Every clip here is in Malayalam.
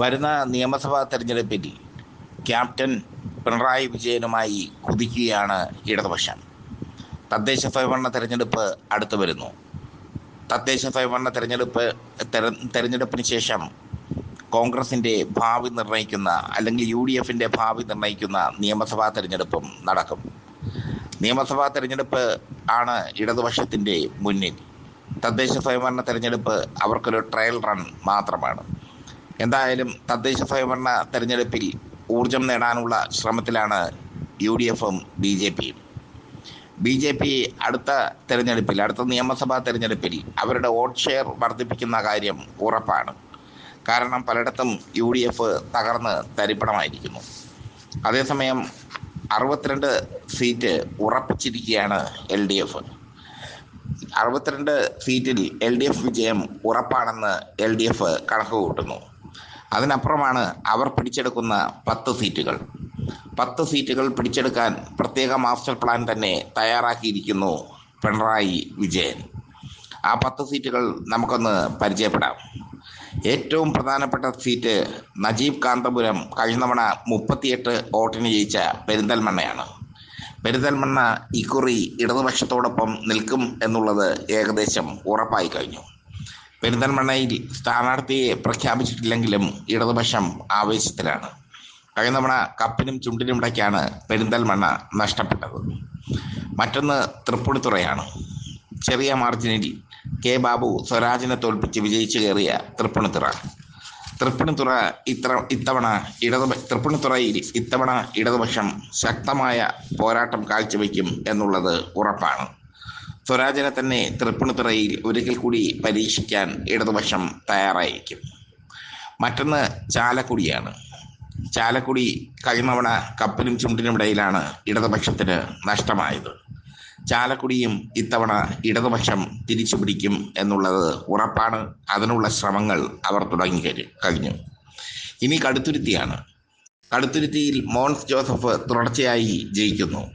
വരുന്ന നിയമസഭാ തെരഞ്ഞെടുപ്പിൽ ക്യാപ്റ്റൻ പിണറായി വിജയനുമായി കുതിക്കുകയാണ് ഇടതുപക്ഷം. തദ്ദേശ സ്വയംഭരണ തെരഞ്ഞെടുപ്പ് അടുത്തു വരുന്നു. തദ്ദേശ സ്വയംഭരണ തെരഞ്ഞെടുപ്പ് തെര- തെരഞ്ഞെടുപ്പിന് ശേഷം കോൺഗ്രസിന്റെ ഭാവി നിർണയിക്കുന്ന അല്ലെങ്കിൽ യു ഡി എഫിന്റെ ഭാവി നിർണയിക്കുന്ന നിയമസഭാ തെരഞ്ഞെടുപ്പും നടക്കും. നിയമസഭാ തെരഞ്ഞെടുപ്പ് ആണ് ഇടതുപക്ഷത്തിന്റെ മുന്നിൽ. തദ്ദേശ സ്വയംഭരണ തെരഞ്ഞെടുപ്പ് അവർക്കൊരു ട്രയൽ റൺ മാത്രമാണ്. എന്തായാലും തദ്ദേശ സ്വയംഭരണ തെരഞ്ഞെടുപ്പിൽ ഊർജം നേടാനുള്ള ശ്രമത്തിലാണ് യു ഡി എഫും ബി ജെ പിയും ബി ജെ പി അടുത്ത തെരഞ്ഞെടുപ്പിൽ അടുത്ത നിയമസഭാ തെരഞ്ഞെടുപ്പിൽ അവരുടെ വോട്ട് ഷെയർ വർദ്ധിപ്പിക്കുന്ന കാര്യം ഉറപ്പാണ്. കാരണം പലയിടത്തും യു ഡി എഫ് തകർന്ന് തരിപ്പണമായിരിക്കുന്നു. അതേസമയം അറുപത്തിരണ്ട് സീറ്റ് ഉറപ്പിച്ചിരിക്കുകയാണ് എൽ ഡി എഫ് അറുപത്തിരണ്ട് സീറ്റിൽ എൽ ഡി എഫ് വിജയം ഉറപ്പാണെന്ന് എൽ ഡി എഫ് കണക്ക് കൂട്ടുന്നു അതിനപ്പുറമാണ് അവർ പിടിച്ചെടുക്കുന്ന പത്ത് സീറ്റുകൾ. പത്ത് സീറ്റുകൾ പിടിച്ചെടുക്കാൻ പ്രത്യേക മാസ്റ്റർ പ്ലാൻ തന്നെ തയ്യാറാക്കിയിരിക്കുന്നു പിണറായി വിജയൻ. ആ പത്ത് സീറ്റുകൾ നമുക്കൊന്ന് പരിചയപ്പെടാം. ഏറ്റവും പ്രധാനപ്പെട്ട സീറ്റ് നജീബ് കാന്തപുരം കഴിഞ്ഞ തവണ മുപ്പത്തിയെട്ട് വോട്ടിന് ജയിച്ച പെരിന്തൽമണ്ണയാണ്. പെരിന്തൽമണ്ണ ഇക്കുറി ഇടതുപക്ഷത്തോടൊപ്പം നിൽക്കും എന്നുള്ളത് ഏകദേശം ഉറപ്പായി കഴിഞ്ഞു. പെരിന്തൽമണ്ണയിൽ സ്ഥാനാർത്ഥിയെ പ്രഖ്യാപിച്ചിട്ടില്ലെങ്കിലും ഇടതുപക്ഷം ആവേശത്തിലാണ്. കഴിഞ്ഞ തവണ കപ്പിനും ചുണ്ടിനും ഇടയ്ക്കാണ് പെരിന്തൽമണ്ണ നഷ്ടപ്പെട്ടത്. മറ്റൊന്ന് തൃപ്പൂണിത്തുറയാണ്. ചെറിയ മാർജിനിൽ കെ ബാബു സ്വരാജിനെ തോൽപ്പിച്ച് വിജയിച്ചു കയറിയ തൃപ്പൂണിത്തുറ. തൃപ്പൂണിത്തുറ ഇത്ര ഇത്തവണ ഇടതു തൃപ്പൂണിത്തുറയിൽ ഇത്തവണ ഇടതുപക്ഷം ശക്തമായ പോരാട്ടം കാഴ്ചവെക്കും എന്നുള്ളത് ഉറപ്പാണ്. സ്വരാജിനെ തന്നെ തൃപ്പൂണിത്തുറയിൽ ഒരിക്കൽ കൂടി പരീക്ഷിക്കാൻ ഇടതുപക്ഷം തയ്യാറായിരിക്കും. മറ്റൊന്ന് ചാലക്കുടിയാണ്. ചാലക്കുടി കഴിഞ്ഞവണ കപ്പിനും ചുണ്ടിനും ഇടയിലാണ് ഇടതുപക്ഷത്തിന് നഷ്ടമായത്. ചാലക്കുടിയും ഇത്തവണ ഇടതുപക്ഷം തിരിച്ചു പിടിക്കും എന്നുള്ളത് ഉറപ്പാണ്. അതിനുള്ള ശ്രമങ്ങൾ അവർ തുടങ്ങി കഴി- കഴിഞ്ഞു. ഇനി കടുത്തുരുത്തിയാണ്. കടുത്തുരുത്തിയിൽ മോൻസ് ജോസഫ് തുടർച്ചയായി ജയിക്കുന്നു.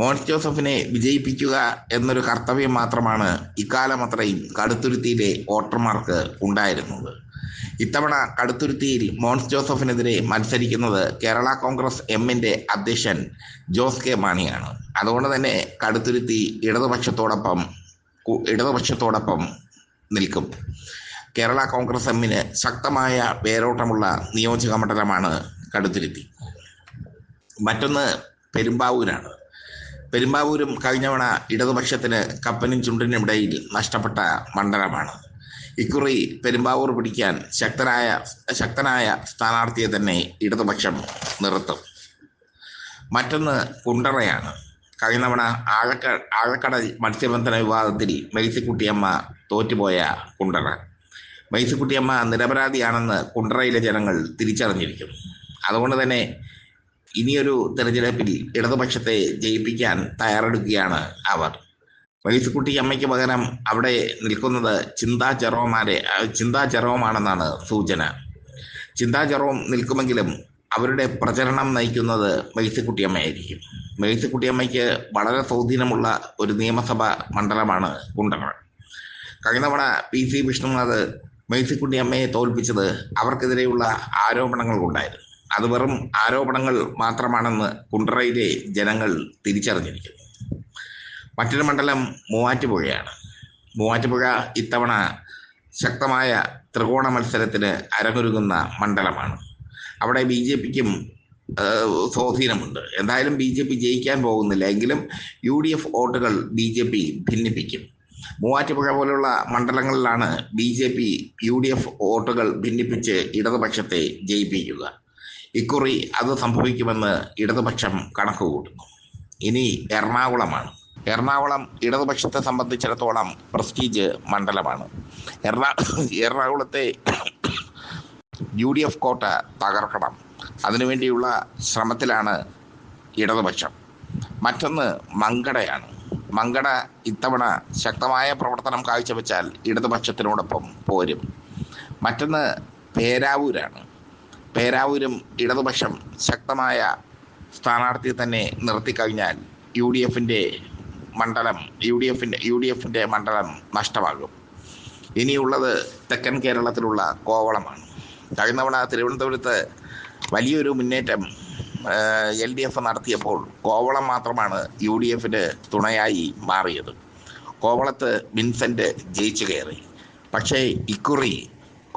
മോൻസ് ജോസഫിനെ വിജയിപ്പിക്കുക എന്നൊരു കർത്തവ്യം മാത്രമാണ് ഇക്കാലം അത്രയും കടുത്തുരുത്തിയിലെ വോട്ടർമാർക്ക് ഉണ്ടായിരുന്നത്. ഇത്തവണ കടുത്തുരുത്തിയിൽ മോൻസ് ജോസഫിനെതിരെ മത്സരിക്കുന്നത് കേരള കോൺഗ്രസ് എമ്മിന്റെ അധ്യക്ഷൻ ജോസ് കെ മാണിയാണ്. അതുകൊണ്ട് തന്നെ കടുത്തുരുത്തി ഇടതുപക്ഷത്തോടൊപ്പം ഇടതുപക്ഷത്തോടൊപ്പം നിൽക്കും. കേരള കോൺഗ്രസ് എമ്മിന് ശക്തമായ വേരോട്ടമുള്ള നിയോജക മണ്ഡലമാണ് കടുത്തുരുത്തി. മറ്റൊന്ന് പെരുമ്പാവൂരാണ്. പെരുമ്പാവൂരും കഴിഞ്ഞവണ ഇടതുപക്ഷത്തിന് കപ്പനും ചുണ്ടിനും ഇടയിൽ നഷ്ടപ്പെട്ട മണ്ഡലമാണ്. ഇക്കുറി പെരുമ്പാവൂർ പിടിക്കാൻ ശക്തനായ ശക്തനായ സ്ഥാനാർത്ഥിയെ തന്നെ ഇടതുപക്ഷം നിർത്തും. മറ്റൊന്ന് കുണ്ടറയാണ്. കഴിഞ്ഞ തവണ ആഴക്ക ആഴക്കട മത്സ്യബന്ധന വിവാദത്തിൽ മെയ്സിക്കുട്ടിയമ്മ തോറ്റുപോയ കുണ്ടറ. മെയ്സിക്കുട്ടിയമ്മ നിരപരാധിയാണെന്ന് കുണ്ടറയിലെ ജനങ്ങൾ തിരിച്ചറിഞ്ഞിരിക്കും. അതുകൊണ്ട് തന്നെ ഇനിയൊരു തെരഞ്ഞെടുപ്പിൽ ഇടതുപക്ഷത്തെ ജയിപ്പിക്കാൻ തയ്യാറെടുക്കുകയാണ് അവർ. വൈസുക്കുട്ടി അമ്മയ്ക്ക് പകരം അവിടെ നിൽക്കുന്നത് ചിന്താ ചെറോമാരെ ചിന്താ ചെറോമാണെന്നാണ് സൂചന. ചിന്താ ചെറോം നിൽക്കുമെങ്കിലും അവരുടെ പ്രചരണം നയിക്കുന്നത് മേഴ്സിക്കുട്ടിയമ്മയായിരിക്കും മേഴ്സിക്കുട്ടിയമ്മയ്ക്ക് വളരെ സ്വാധീനമുള്ള ഒരു നിയമസഭാ മണ്ഡലമാണ് കുണ്ടറ കഴിഞ്ഞ തവണ പി സി വിഷ്ണുനാഥ് മേഴ്സിക്കുട്ടിയമ്മയെ തോൽപ്പിച്ചത് അവർക്കെതിരെയുള്ള ആരോപണങ്ങൾ ഉണ്ടായിരുന്നു അത് വെറും ആരോപണങ്ങൾ മാത്രമാണെന്ന് കുണ്ടറയിലെ ജനങ്ങൾ തിരിച്ചറിഞ്ഞിരിക്കുന്നു. മറ്റൊരു മണ്ഡലം മൂവാറ്റുപുഴയാണ്. മൂവാറ്റുപുഴ ഇത്തവണ ശക്തമായ ത്രികോണ മത്സരത്തിന് അരങ്ങൊരുങ്ങുന്ന മണ്ഡലമാണ്. അവിടെ ബി ജെ പിക്കും സ്വാധീനമുണ്ട്. എന്തായാലും ബി ജെ പി ജയിക്കാൻ പോകുന്നില്ല. എങ്കിലും യു ഡി എഫ് വോട്ടുകൾ ബി ജെ പി ഭിന്നിപ്പിക്കും. മൂവാറ്റുപുഴ പോലുള്ള മണ്ഡലങ്ങളിലാണ് B J P U D F വോട്ടുകൾ ഭിന്നിപ്പിച്ച് ഇടതുപക്ഷത്തെ ജയിപ്പിക്കുക. ഇക്കുറി അത് സംഭവിക്കുമെന്ന് ഇടതുപക്ഷം കണക്ക് കൂട്ടുന്നു. ഇനി എറണാകുളമാണ്. എറണാകുളം ഇടതുപക്ഷത്തെ സംബന്ധിച്ചിടത്തോളം പ്രസ്റ്റീജ് മണ്ഡലമാണ്. എറണാ എറണാകുളത്തെ യു ഡി എഫ് കോട്ട തകർക്കണം. അതിനുവേണ്ടിയുള്ള ശ്രമത്തിലാണ് ഇടതുപക്ഷം. മറ്റൊന്ന് മങ്കടയാണ്. മങ്കട ഇത്തവണ ശക്തമായ പ്രവർത്തനം കാഴ്ചവെച്ചാൽ ഇടതുപക്ഷത്തിനോടൊപ്പം പോരും. മറ്റൊന്ന് പേരാവൂരാണ്. പേരാവൂരും ഇടതുപക്ഷം ശക്തമായ സ്ഥാനാർത്ഥിയെ തന്നെ നിർത്തിക്കഴിഞ്ഞാൽ യു ഡി എഫിന്റെ മണ്ഡലം യു ഡി എഫിന്റെ യു ഡി എഫിന്റെ മണ്ഡലം നഷ്ടമാകും. ഇനിയുള്ളത് തെക്കൻ കേരളത്തിലുള്ള കോവളമാണ്. കഴിഞ്ഞ തവണ തിരുവനന്തപുരത്ത് വലിയൊരു മുന്നേറ്റം എൽ ഡി എഫ് നടത്തിയപ്പോൾ കോവളം മാത്രമാണ് യു ഡി എഫിന് തുണയായി മാറിയത്. കോവളത്ത് വിൻസെന്റ് ജയിച്ചു കയറി. പക്ഷേ ഇക്കുറി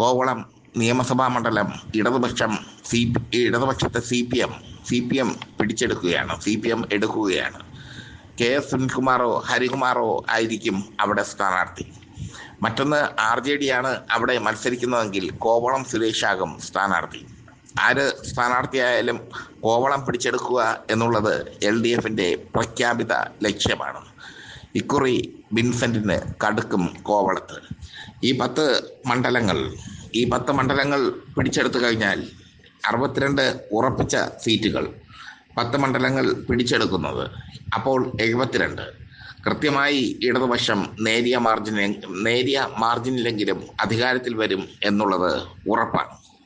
കോവളം നിയമസഭാ മണ്ഡലം ഇടതുപക്ഷം സി ഇടതുപക്ഷത്തെ C P M C P M പിടിച്ചെടുക്കുകയാണ് C P M എടുക്കുകയാണ്. കെ എസ് സുനിൽകുമാറോ ഹരികുമാറോ ആയിരിക്കും അവിടെ സ്ഥാനാർത്ഥി. മറ്റൊന്ന് ആർ ജെ ഡി ആണ് അവിടെ മത്സരിക്കുന്നതെങ്കിൽ കോവളം സുരേഷാകും സ്ഥാനാർത്ഥി. ആര് സ്ഥാനാർത്ഥിയായാലും കോവളം പിടിച്ചെടുക്കുക എന്നുള്ളത് എൽ ഡി എഫിന്റെ പ്രഖ്യാപിത ലക്ഷ്യമാണ്. ഇക്കുറി ബിൻസെന്റിന് കടുക്കും കോവളത്ത്. ഈ പത്ത് മണ്ഡലങ്ങൾ ഈ പത്ത് മണ്ഡലങ്ങൾ പിടിച്ചെടുത്തു കഴിഞ്ഞാൽ അറുപത്തിരണ്ട് ഉറപ്പിച്ച സീറ്റുകൾ പത്ത് മണ്ഡലങ്ങൾ പിടിച്ചെടുക്കുന്നത്. അപ്പോൾ എഴുപത്തിരണ്ട്. കൃത്യമായി ഇടതുപക്ഷം നേരിയ മാർജിനെ നേരിയ മാർജിനിലെങ്കിലും അധികാരത്തിൽ വരും എന്നുള്ളത് ഉറപ്പാണ്.